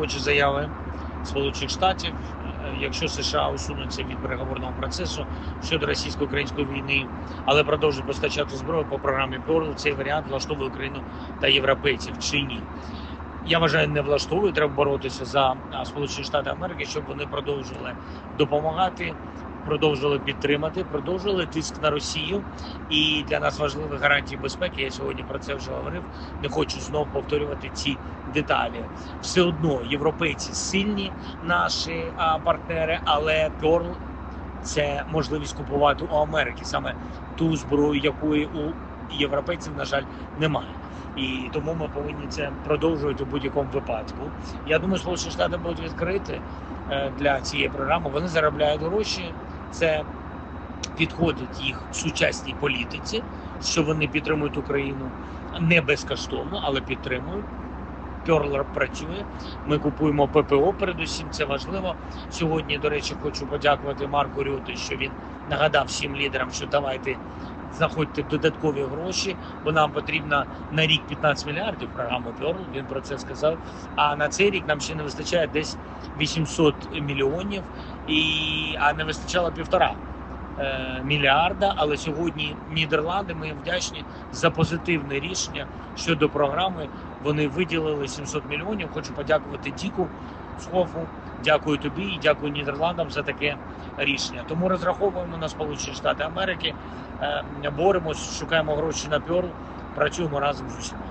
враховуючи заяви Сполучених Штатів, е, якщо США усунуться від переговорного процесу щодо російсько-української війни, але продовжують постачати зброю по програмі Pearl, цей варіант влаштовує Україну та європейців чи ні. Я вважаю, не влаштовує. Треба боротися за Сполучені Штати Америки, щоб вони продовжували допомагати, продовжували підтримати, продовжували тиск на Росію. І для нас важливі гарантії безпеки. Я сьогодні про це вже говорив. Не хочу знов повторювати ці деталі. Все одно європейці сильні наші а, партнери, але Pearl – це можливість купувати у Америки саме ту зброю, якої у європейців, на жаль, немає. І тому ми повинні це продовжувати у будь-якому випадку. Я думаю, Сполучені Штати будуть відкриті е, для цієї програми. Вони заробляють гроші. Це підходить їх сучасній політиці, що вони підтримують Україну не безкоштовно, але підтримують. Перлер працює. Ми купуємо ППО. Передусім, це важливо. Сьогодні, до речі, хочу подякувати Марку Рюти, що він нагадав всім лідерам, що давайте знаходьте додаткові гроші, бо нам потрібно на рік 15 мільярдів Програму Перл. Він про це сказав. А на цей рік нам ще не вистачає десь 800 мільйонів, і а не вистачало півтора мільярда. Але сьогодні Нідерланди ми їм вдячні за позитивне рішення щодо програми. Вони виділили 700 мільйонів. Хочу подякувати Діку Схофу. Дякую тобі і дякую Нідерландам за таке рішення. Тому розраховуємо на Сполучені Штати Америки, е, боремось, шукаємо гроші на Перл, працюємо разом з усіма.